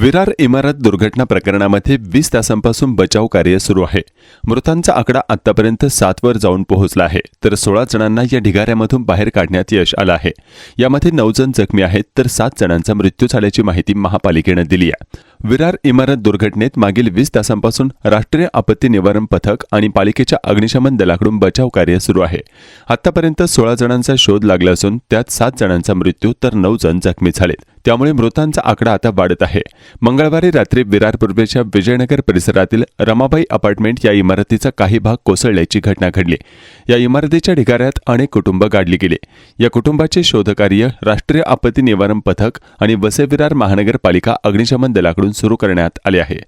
विरार इमारत दुर्घटना प्रकरणामध्ये वीस तासांपासून बचाव कार्य सुरू आहे. मृतांचा आकडा आतापर्यंत सातवर जाऊन पोहोचला आहे तर सोळा जणांना या ढिगाऱ्यामधून बाहेर काढण्यात यश आलं आहे. यामध्ये नऊ जण जखमी आहेत तर सात जणांचा मृत्यू झाल्याची माहिती महापालिकेनं दिली आहे. विरार इमारत दुर्घटनेत मागील वीस तासांपासून राष्ट्रीय आपत्ती निवारण पथक आणि पालिकेच्या अग्निशमन दलाकडून बचाव कार्य सुरू आहे. आतापर्यंत सोळा जणांचा शोध लागला असून त्यात सात जणांचा मृत्यू तर नऊ जण जखमी झालेत. त्यामुळे मृतांचा आकडा आता वाढत आहे. मंगळवारी रात्री विरार पूर्वेच्या विजयनगर परिसरातील रमाबाई अपार्टमेंट या इमारतीचा काही भाग कोसळल्याची घटना घडली. या इमारतीच्या ढिगाऱ्यात अनेक कुटुंब गाडली गेले. या कुटुंबाचे शोधकार्य राष्ट्रीय आपत्ती निवारण पथक आणि वसे विरार महानगरपालिका अग्निशमन दलाकडून सुरू करण्यात आले आहे.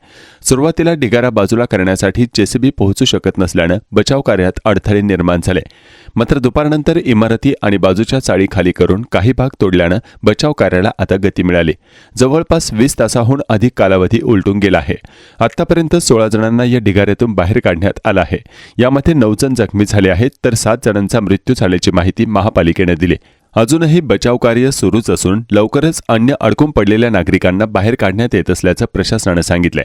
सुरुवातीला ढिगारा बाजूला करण्यासाठी जेसीबी पोहोचू शकत नसल्यानं बचाव कार्यात अडथळे निर्माण झाले. मात्र दुपारनंतर इमारती आणि बाजूच्या चाळी खाली करून काही भाग तोडल्यानं बचाव कार्याला आता गती मिळाली. जवळपास वीस तासाहून अधिक कालावधी उलटून गेला आहे. आतापर्यंत सोळा जणांना या ढिगाऱ्यातून बाहेर काढण्यात आला आहे. यामध्ये नऊ जण जखमी झाले आहेत तर सात जणांचा मृत्यू झाल्याची माहिती महापालिकेनं दिली. अजूनही बचाव कार्य सुरूच असून लवकरच अन्य अडकून पडलेल्या नागरिकांना बाहेर काढण्यात येत असल्याचं प्रशासनानं सांगितलंय.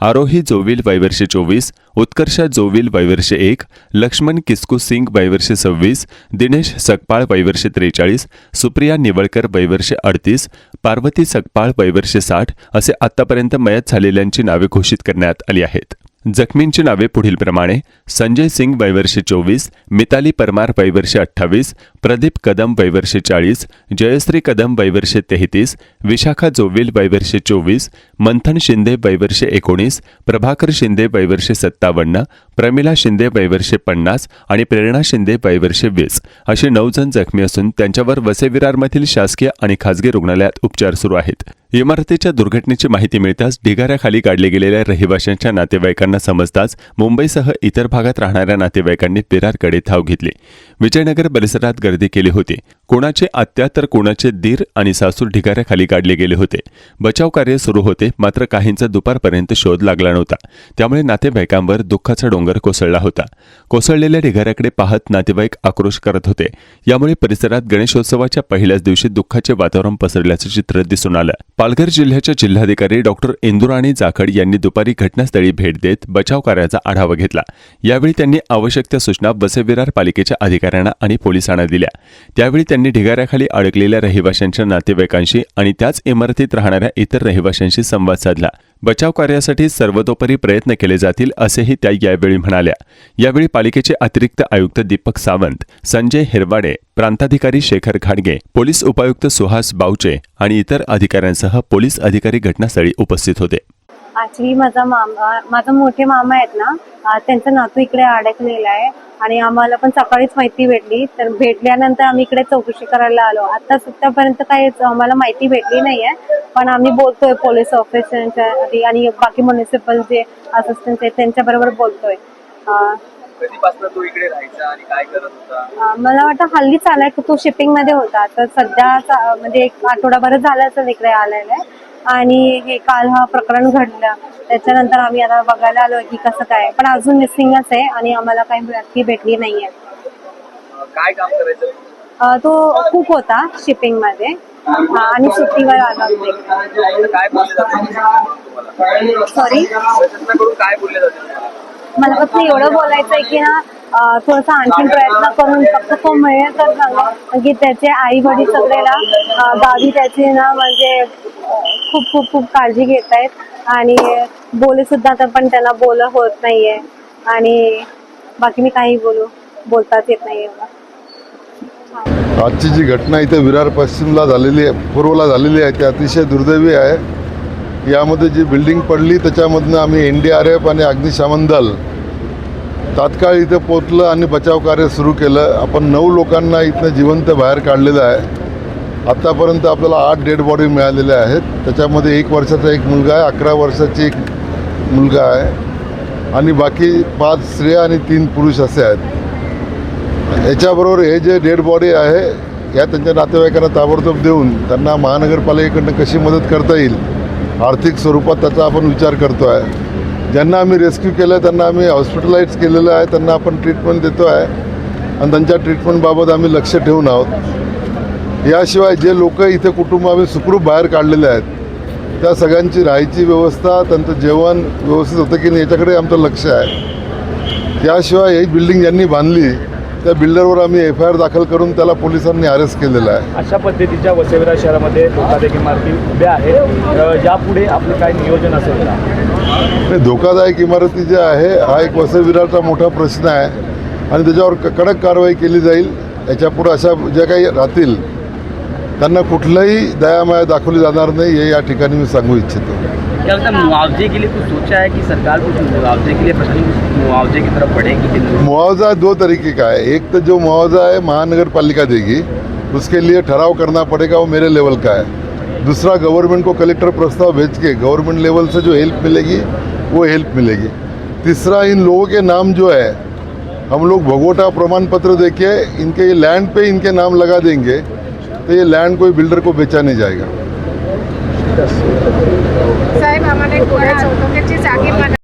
आरोही जोविल वैवर्षे चोवीस उत्कर्षा जोविल वैवर्षे एक लक्ष्मण किस्कू सिंग वैवर्षे सव्वीस दिनेश सकपाळ वैवर्षे त्रेचाळीस सुप्रिया निवळकर वैवर्षे अडतीस पार्वती सकपाळ वैवर्षे साठ असे आतापर्यंत मयत झालेल्यांची नावे घोषित करण्यात आली आहेत. जखमींची नावे पुढीलप्रमाणे संजय सिंग वयवर्षे चोवीस मिताली परमार वयवर्षे अठ्ठावीस प्रदीप कदम वयवर्षे चाळीस जयश्री कदम वयवर्षे तेहतीस विशाखा जोविल वयवर्षे चोवीस मंथन शिंदे वयवर्षे एकोणीस प्रभाकर शिंदे वयवर्षे सत्तावन्न प्रमिला शिंदे वैवर्षे पन्नास आणि प्रेरणा शिंदे वयवर्षे वीस असे नऊ जण जखमी असून त्यांच्यावर वसेविरारमधील शासकीय आणि खासगी रुग्णालयात उपचार सुरू आहेत. इमारतीच्या दुर्घटनेची माहिती मिळताच ढिगाऱ्याखाली काढले गेलेल्या रहिवाशांच्या नातेवाईकांना समजताच मुंबईसह इतर भागात राहणाऱ्या नातेवाईकांनी विरारकडे धाव घेतली. विजयनगर परिसरात गर्दी केली होती. कोणाचे आत्या तर कोणाचे दीर आणि सासूर ढिगाऱ्याखाली काढले गेले होते. बचाव कार्य सुरू होते मात्र काहींचा दुपारपर्यंत शोध लागला नव्हता. त्यामुळे नातेवाईकांवर दुःखाचा डोंगर कोसळला होता. कोसळलेल्या ढिगाऱ्याकडे पाहत नातेवाईक आक्रोश करत होते. यामुळे परिसरात गणेशोत्सवाच्या पहिल्याच दिवशी दुःखाचे वातावरण पसरल्याचं चित्र दिसून आलं. पालघर जिल्ह्याच्या जिल्हाधिकारी डॉक्टर इंदुराणी जाखड यांनी दुपारी घटनास्थळी भेट देत बचाव कार्याचा आढावा घेतला. यावेळी त्यांनी आवश्यक त्या सूचना बसेविरार पालिकेच्या अधिकाऱ्यांना आणि पोलिसांना दिल्या. त्यावेळी त्यांनी त्यांनी ढिगाऱ्याखाली अडकलेल्या रहिवाशांच्या नातेवाईकांशी आणि त्याच इमारतीत राहणाऱ्या इतर रहिवाशांशी संवाद साधला. बचाव कार्यासाठी सर्वतोपरी प्रयत्न केले जातील असेही त्या यावेळी म्हणाल्या. यावेळी पालिकेचे अतिरिक्त आयुक्त दीपक सावंत संजय हिरवाडे प्रांताधिकारी शेखर घाडगे पोलीस उपायुक्त सुहास बावचे आणि इतर अधिकाऱ्यांसह पोलीस अधिकारी घटनास्थळी उपस्थित होते. ऍक्च्युली माझा मामा माझा मोठे मामा आहेत ना त्यांचा नातू इकडे अडकलेला आहे आणि आम्हाला पण सकाळीच माहिती भेटली. तर भेटल्यानंतर आम्ही इकडे चौकशी करायला आलो. आता सध्यापर्यंत काही आम्हाला माहिती भेटली नाहीये पण आम्ही बोलतोय पोलीस ऑफिसरच्या आधी आणि बाकी म्युन्सिपल जे असिस्टंट आहेत त्यांच्या बरोबर बोलतोय. मला वाटतं हल्ली चालाय तो शिपिंगमध्ये होता. तर सध्या म्हणजे एक आठवडाभरच झालं असेल इकडे आलेला. आहे आणि हे काल हा प्रकरण घडलं. त्याच्यानंतर आम्ही आता बघायला आलोय की कसं काय. पण अजून मिसिंगच आहे आणि आम्हाला काही व्यक्ती भेटली नाहीये. काय काम करायचं? अं, तो कुक होता शिपिंगमध्ये. आणि सुट्टीवर आला काय बोलले जाते? सॉरी प्रशासनाकडून काय बोलले जाते? तुम्हाला मला फक्त एवढं बोलायचं आहे की ना थोडासा आणखीन प्रयत्न करून फक्त तो मिळेल तर सांगा की म्हणजे त्याचे आई वडील सगळे ना गावी त्याची ना म्हणजे खूप खूप खूप काळजी घेत आहेत आणि बोले सुद्धा तर पण त्याला बोल होत नाहीये. आणि बाकी मी काही बोलू बोलताच येत नाही आजची जी घटना इथे विरार पश्चिमला झालेली आहे पूर्वला झालेली आहे ती अतिशय दुर्दैवी आहे. यामध्ये जी बिल्डिंग पडली त्याच्यामधनं आम्ही एन डी आर एफ आणि अग्निशमन दल तात्काळ इथे पोचलं आणि बचाव कार्य सुरू केलं. आपण नऊ लोकांना इथनं जिवंत बाहेर काढलेलं आहे. आत्तापर्यंत आपल्याला आठ डेड बॉडी मिळालेल्या आहेत. त्याच्यामध्ये एक वर्षाचा एक मुलगा आहे अकरा वर्षाची एक मुलगा आहे. आणि बाकी पाच स्त्रिया आणि तीन पुरुष असे आहेत. याच्याबरोबर हे जे डेड बॉडी आहे या त्यांच्या नातेवाईकांना ताबडतोब देऊन त्यांना महानगरपालिकेकडनं कशी मदत करता येईल आर्थिक स्वरूपात त्याचा आपण विचार करतो आहे ज्यांना आम्ही रेस्क्यू केलं आहे त्यांना आम्ही हॉस्पिटलाइज केलेलं आहे त्यांना आपण ट्रीटमेंट देतो आहे आणि त्यांच्या ट्रीटमेंटबाबत आम्ही लक्ष ठेवून आहोत. याशिवाय जे लोक इथे कुटुंब आम्ही सुखरूप बाहेर काढलेले आहेत त्या सगळ्यांची राहायची व्यवस्था त्यांचं जेवण व्यवस्थित होतं की नाही याच्याकडे आमचं लक्ष आहे. त्याशिवाय ही बिल्डिंग ज्यांनी बांधली त्या बिल्डरवर आम्ही एफ आय आर दाखल करून त्याला पोलिसांनी अरेस्ट केलेला आहे. अशा पद्धतीच्या वसईविरा शहरामध्ये धोकादायक इमारती उभ्या आहेत. यापुढे आपलं काय नियोजन असेल का? धोकादायक इमारती ज्या आहे हा एक वसविराचा मोठा प्रश्न आहे. आणि त्याच्यावर कडक कारवाई केली जाईल. याच्यापुढे अशा ज्या काही राहतील त्यांना कुठलंही दयामाया दाखवली जाणार नाही हे या ठिकाणी मी सांगू इच्छितो. क्या लगता है मुआवजे के लिए कुछ सोचा है कि सरकार कुछ मुआवजे के लिए प्रशासन कुछ मुआवजे की तरफ़ बढ़ेगी कि नहीं? मुआवजा दो तरीके का है। एक तो जो मुआवजा है महानगर पालिका देगी। उसके लिए ठहराव करना पड़ेगा वो मेरे लेवल का है। दूसरा गवर्नमेंट को कलेक्टर प्रस्ताव भेज के गवर्नमेंट लेवल से जो हेल्प मिलेगी वो हेल्प मिलेगी। तीसरा इन लोगों के नाम जो है हम लोग भगोटा प्रमाण पत्र देके इनके लैंड पे इनके नाम लगा देंगे। तो ये लैंड कोई बिल्डर को बेचा नहीं जाएगा। साहेब आम्हाला